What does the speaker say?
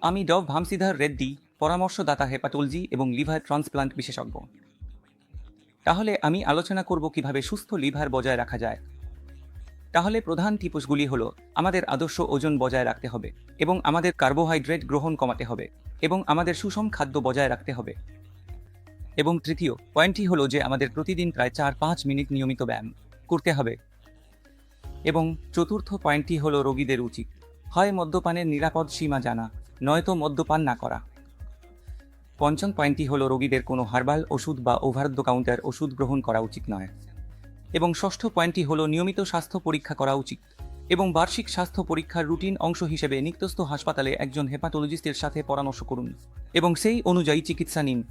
আমি ডভ ভামসিধার রেড্ডি, পরামর্শদাতা হেপাটোলজি এবং লিভার ট্রান্সপ্লান্ট বিশেষজ্ঞ। তাহলে আমি আলোচনা করব কীভাবে সুস্থ লিভার বজায় রাখা যায়। তাহলে প্রধান টিপসগুলি হলো, আমাদের আদর্শ ওজন বজায় রাখতে হবে এবং আমাদের কার্বোহাইড্রেট গ্রহণ কমাতে হবে এবং আমাদের সুষম খাদ্য বজায় রাখতে হবে। এবং তৃতীয়, পয়েন্টটি হলো যে আমাদের প্রতিদিন প্রায় চার পাঁচ মিনিট নিয়মিত ব্যায়াম করতে হবে। এবং চতুর্থ পয়েন্টটি হলো রোগীদের উচিত। হয় মদ্যপানের নিরাপদ সীমা জানা, নয়তো মদ্যপান না করা। পঞ্চম পয়েন্টটি হলো রোগীদের কোনো হার্বাল, ওষুধ বা ওভার দ্য কাউন্টার ওষুধ গ্রহণ করা উচিত নয়। এবং ষষ্ঠ পয়েন্টটি হলো নিয়মিত স্বাস্থ্য পরীক্ষা করা উচিত এবং বার্ষিক স্বাস্থ্য পরীক্ষার রুটিন অংশ হিসেবে নিকটস্থ হাসপাতালে একজন হেপাটোলজিস্টের সাথে পরামর্শ করুন এবং সেই অনুযায়ী চিকিৎসা নিন।